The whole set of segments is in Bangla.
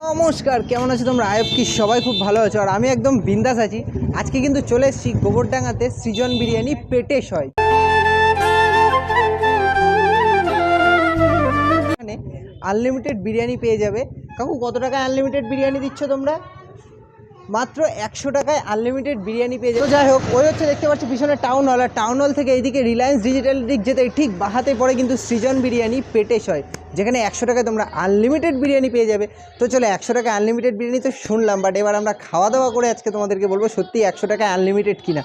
নমস্কার, কেমন আছো তোমরা? আয়ব কি সবাই খুব ভালো আছো। আর আমি একদম বিন্দাস আছি। আজকে কিন্তু চলে এসেছি গোবরডাঙ্গাতে সৃজন বিরিয়ানি পেটে সয়। এখানে আনলিমিটেড বিরিয়ানি পেয়ে যাবে। কাকু, কত টাকা আনলিমিটেড বিরিয়ানি দিচ্ছ তোমরা? মাত্র একশো টাকায় আনলিমিটেড বিরিয়ানি পেয়ে যাবে। যাই হোক, ওই হচ্ছে দেখতে পাচ্ছি পিছনে টাউন হল আর টাউন হল থেকে এইদিকে রিলায়েন্স ডিজিটাল দিক যেতে ঠিক বাহাতে পরে কিন্তু সৃজন বিরিয়ানি পেটেশ হয় যেখানে একশো টাকায় তোমরা আনলিমিটেড বিরিয়ানি পেয়ে যাবে। তো চলো একশো টাকায় আনলিমিটেড বিরিয়ানি তো শুনলাম বাট এবার আমরা খাওয়া দাওয়া করে আজকে তোমাদেরকে বলব সত্যি একশো টাকায় আনলিমিটেড কিনা।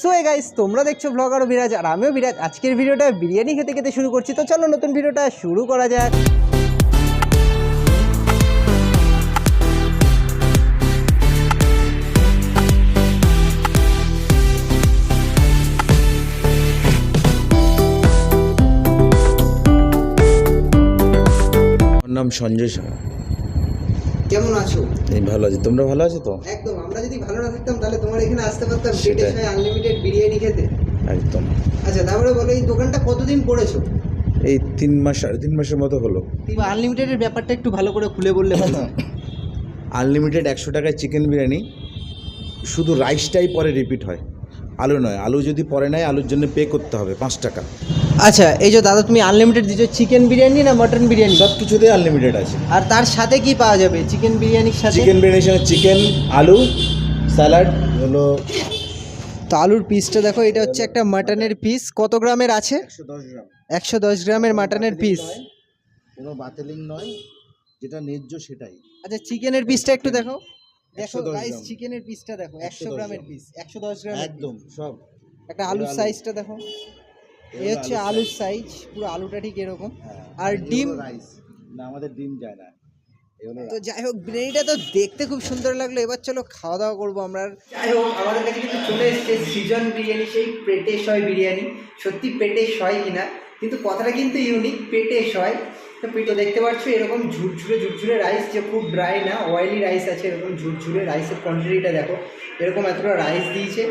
সো এ গাইস তোমরা দেখছ ব্লগারও বিরাজ, আর আমিও বিরাজ। আজকের ভিডিওটা বিরিয়ানি খেতে খেতে শুরু করছি। তো চলো নতুন ভিডিওটা শুরু করা যাক। নাম সঞ্জয় সাহা। কেমন আছো? এই ভালো আছি। তোমরা ভালো আছো তো? একদম আমরা যদি ভালো না থাকতাম তাহলে তোমার এখানে আসতে পারতাম। পেটেশ হয় আনলিমিটেড বিরিয়ানি খেতে। একদম। আচ্ছা তারপরে বলো এই দোকানটা কতদিন করেছ এই তিন মাস সাড়ে তিন মাসের মতো হলো। আনলিমিটেডের ব্যাপারটা একটু ভালো করে খুলে বললে ভালো আনলিমিটেড একশো টাকায় চিকেন বিরিয়ানি। শুধু রাইসটাই পরে রিপিট হয়। আলু নয় আলু যদি পরে নেয় আলুর জন্য পে করতে হবে পাঁচ টাকা। আচ্ছা এই যে দাদা তুমি আনলিমিটেড দিচ্ছ চিকেন বিরিয়ানি না মটন বিরিয়ানি? সব কিছুতেই আনলিমিটেড আছে। আর তার সাথে কি পাওয়া যাবে? চিকেন বিরিয়ানির সাথে? চিকেন বিরিয়ানির সঙ্গে চিকেন আলু স্যালাড হলো তো আলুর পিসটা দেখো এটা হচ্ছে একটা মাটনের পিস কত গ্রামের আছে? একশো দশ গ্রাম। একশো দশ গ্রামের মাটনের পিস কোনো বাতিলিং নয় যেটা ন্যায্য সেটাই। আচ্ছা চিকেনের পিসটা একটু দেখো। দেখো 110 গাইস চিকেনের পিসটা দেখো একশো গ্রামের পিস একশো দশ গ্রাম একদম সব। একটা আলুর সাইজটা দেখো। এই হচ্ছে আলুর সাইজ পুরো আলুটা ঠিক এরকম। হ্যাঁ, আর ডিম? রাইস না আমাদের ডিম যায় না। তো যাই হোক বিরিয়ানিটা তো দেখতে খুব সুন্দর লাগল। এবার চলো খাওয়া দাওয়া করব আমরা। যাই হোক আমাদের কাছে কিন্তু চলে এসেছে সিজন বিরিয়ানি সেই পেটেশ হয় বিরিয়ানি। সত্যি পেটেশ হয় কিনা কিন্তু কথাটা কিন্তু ইউনিক পেটেশ হয় তো পেটে দেখতে পাচ্ছ এরকম ঝুরঝুরে ঝুরঝুরে রাইস যে খুব ড্রাই না অয়েলি রাইস আছে এরকম ঝুরঝুরে রাইসের কোয়ান্টিটিটা দেখো। এরকম এতটা রাইস দিয়েছে।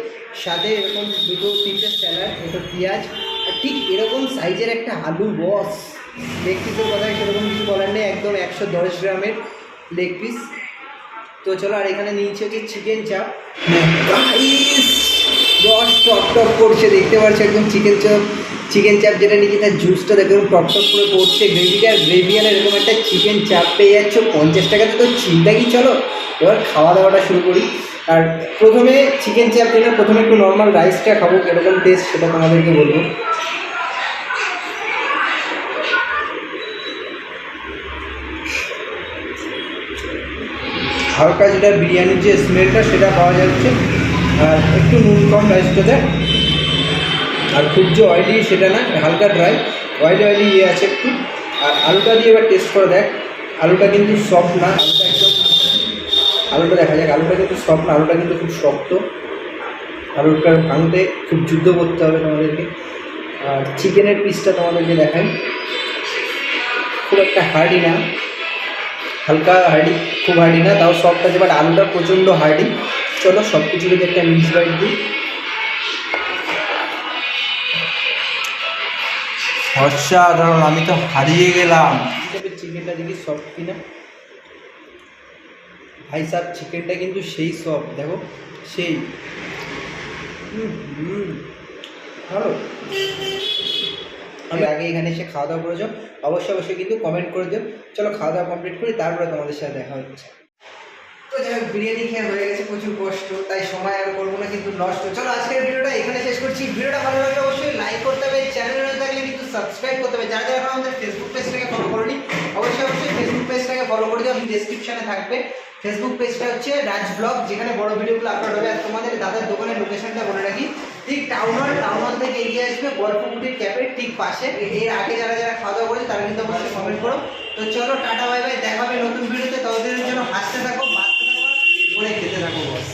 সাথে এরকম দুটো তিনটে স্যালাড দুটো পেঁয়াজ ঠিক এরকম সাইজের একটা আলু বস। লেগ পিসের কথা সেরকম কিছু বলার নেই, একদম একশো দশ গ্রামের লেগ পিস তো চলো, আর এখানে নিয়েছে হচ্ছে চিকেন চাপ রস টপ টপ করছে, দেখতে পাচ্ছ একদম চিকেন চাপ চিকেন চাপ যেটা নিয়েছে তার জুসটা দেখো টপ টপ করে পড়ছে। গ্রেভিটা গ্রেভি আর এরকম একটা চিকেন চাপ পেয়ে যাচ্ছ। পঞ্চাশ টাকাতে তো চিন্তা কি? চলো, এবার খাওয়া দাওয়াটা শুরু করি। আর প্রথমে চিকেন চাপ দিলে প্রথমে একটু নর্মাল রাইসটা খাব, কীরকম টেস্ট সেটা তোমাদেরকে বলব। হালকা যেটা বিরিয়ানির যে স্মেলটা সেটা পাওয়া যাচ্ছে। আর একটু নুন কম রাইসটাতে আর খুব যে অয়েলি সেটা না, হালকা ড্রাই অয়েলি অয়েলি ইয়ে আছে একটু। আর আলুটা দিয়ে এবার টেস্ট করে দেখ। আলুটা কিন্তু সফট না, আলুটা একদম আলুটা দেখা যাক। আলুটা কিন্তু সফট না আলুটা কিন্তু খুব শক্ত। আলুটা ভাঙতে খুব যুদ্ধ করতে হবে তোমাদেরকে। আর চিকেনের পিসটা তোমাদেরকে দেখাই। খুব একটা হার্ডি না। হালকা হার্ডি খুব হার্ডি না তাও সফট আছে বাট আলুটা প্রচণ্ড হার্ডি চলো সব কিছু যদি একটা মিক্স বাইট দিই। অসাধারণ আমি তো হারিয়ে গেলাম। চিকেনটা দেখি সফট কিনা। ভাই সাহ চিকেনটা কিন্তু সেই সব, দেখো, সেই। ভালো। আমি আগে এখানে এসে খাওয়া দাওয়া করেছ অবশ্যই অবশ্যই কিন্তু কমেন্ট করে দিও। চলো খাওয়া দাওয়া কমপ্লিট করি, তারপরে তোমাদের সাথে দেখা হচ্ছে। তো যাই হোক, বিরিয়ানি খেয়ে হয়ে গেছে প্রচুর কষ্ট, তাই সময় আর করব না, কিন্তু নষ্ট। চলো, আজকের ভিডিওটা এখানে শেষ করছি। ভিডিওটা ভালো লাগলে অবশ্যই লাইক করতে হবে চ্যানেল না থাকলে কিন্তু সাবস্ক্রাইব করতে হবে। যারা যারা আমাদের ফেসবুক পেজটাকে ফলো করনি, অবশ্যই অবশ্যই ফেসবুক পেজটাকে ফলো করে দিও, আমি ডেসক্রিপশনে থাকবে। ফেসবুক পেজটা হচ্ছে রাজ ব্লগ যেখানে বড় ভিডিওগুলো আপলোড হবে। আর তোমাদের দাদার দোকানের লোকেশনটা বলে রাখি। ঠিক টাউন হল টাউন হল থেকে এগিয়ে আসবে গল্পকুটির ক্যাফের ঠিক পাশে। এর আগে যারা যারা খাওয়া দাওয়া করেছে, তারা কিন্তু অবশ্যই কমেন্ট করো। তো চলো, টাটা বাই বাই দেখাবে নতুন ভিডিওতে। ততদিনের জন্য হাসতে থাকো, বাঁচতে থাকো করে খেতে থাকো বস